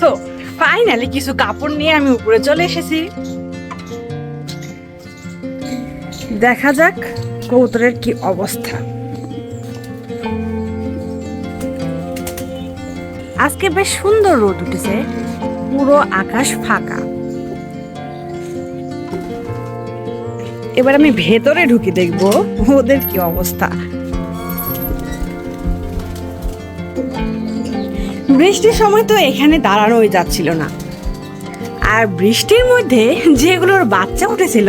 So finally কিছু কাপড় নিয়ে আমি উপরে চলে এসেছি। দেখা যাক কবুতরের কি অবস্থা। আজকে বেশ সুন্দর রোদ উঠেছে, পুরো আকাশ ফাঁকা। এবার আমি ভেতরে ঢুকে দেখব ওদের কি অবস্থা। বৃষ্টির সময় তো এখানে দাঁড়ানোই যাচ্ছিল না। আর বৃষ্টির মধ্যে যেগুলোর বাচ্চা উঠেছিল,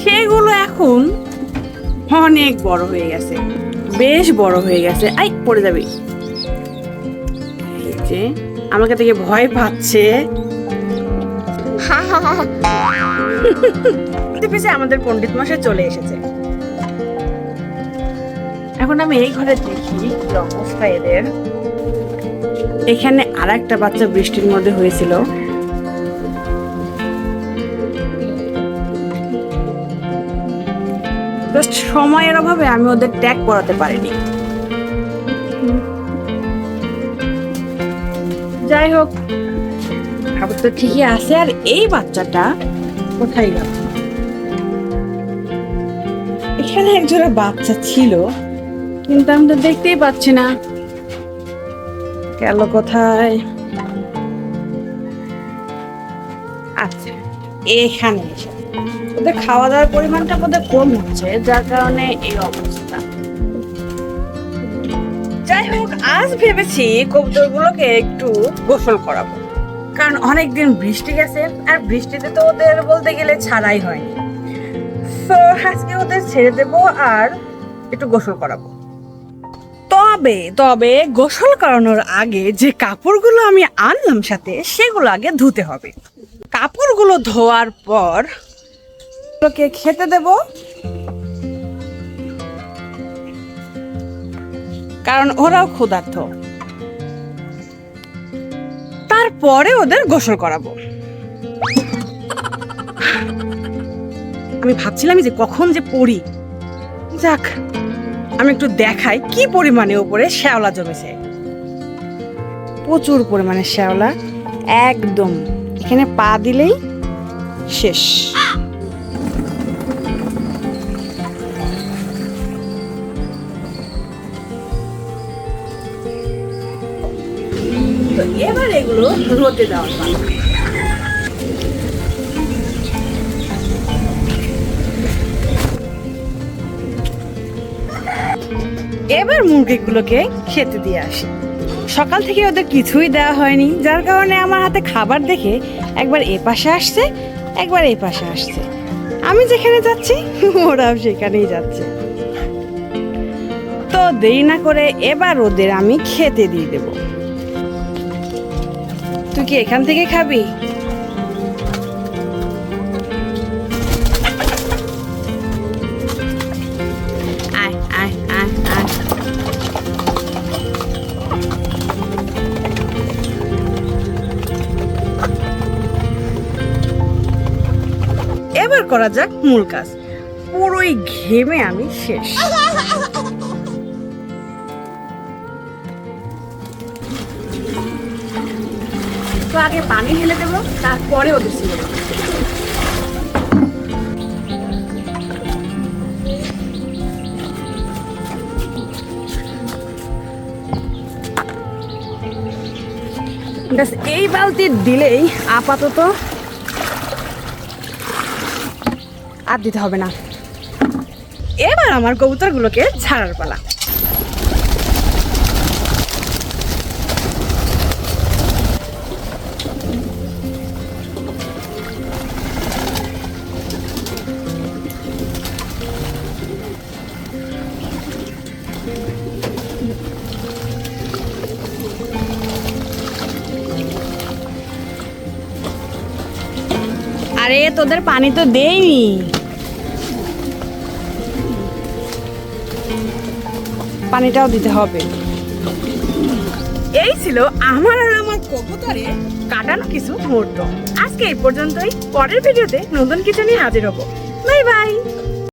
সেগুলো এখন অনেক বড় হয়ে গেছে। বেশ বড় হয়ে গেছে। আই, পড়ে যাবে। যে, আমাকে থেকে ভয় পাচ্ছে। আমাদের পণ্ডিত মশাই চলে এসেছে। এখন আমি এই ঘরে দেখি কি অবস্থা এদের। এখানে আর একটা বাচ্চা বৃষ্টির মধ্যে হয়েছিল। সময়ের অভাবে আমি ওদের ট্যাগ করাতে পারিনি। যাই হোক খাবার তো ঠিকই আছে, আর এই বাচ্চাটা কোথায় গেল? এখানে একজোড়া বাচ্চা ছিল, কিন্তু আমি তো দেখতেই পাচ্ছি না। গেল কোথায়? আচ্ছা এখানে ওদের খাওয়া দাওয়ার পরিমাণটা বোধহয় কম হচ্ছে, যার কারণে এই অবস্থা। যাই হোক, আজ ভেবেছি কবুতরগুলোকে একটু গোসল করাবো। কারণ অনেকদিন বৃষ্টি গেছে, আর বৃষ্টিতে তো ওদের বলতে গেলে ছাড়াই হয়নি। তো আজকে ওদের ছেড়ে দেবো আর একটু গোসল করাবো। তবে তবে গোসল করানোর আগে যে কাপড়গুলো আমি আনলাম সাথে, সেগুলো আগে ধুতে হবে। কাপড়গুলো ধোয়ার পর ওকে খেতে দেব। কারণ ওরাও ক্ষুধার্থ তারপরে ওদের গোসল করাবো। আমি ভাবছিলাম যে কখন যে পড়ি। যাক। আমি একটু দেখাই কি পরিমাণে উপরে শ্যাওলা জমেছে। প্রচুর পরিমাণে শ্যাওলা, একদম। এখানে পা দিলেই শেষ। এবার এগুলো রোদে দেওয়ার পালা। এবার মুরগিগুলোকে খেতে দিয়ে আসি। সকাল থেকে ওদের কিছুই দেওয়া হয়নি, যার কারণে আমার হাতে খাবার দেখে একবার এ পাশে আসছে, একবার এই পাশে আসছে। আমি যেখানে যাচ্ছি, ওরাও সেখানেই যাচ্ছে। তো দেরি না করে এবার ওদের আমি খেতে দিয়ে দেব। তুই কি এখান থেকে খাবি? করা যাক মূল কাজ। পুরোই ঘেমে আমি শেষ। তো আগে পানি ঢেলে দেবো, তারপরে ওদের ছিল ব্যাস, এই বালতি দিলেই আপাতত আর দিতে হবে না। এবার আমার কবুতরগুলোকে ছাড়ার পালা। আরে তোদের পানি তো দেইনি। পানিটাও দিতে হবে। এই ছিল আমার আর আমার কবুতরে কাটানো কিছু মুহূর্ত। আজকে এই পর্যন্তই। পরের ভিডিওতে নতুন কিছু নিয়ে হাজির হব।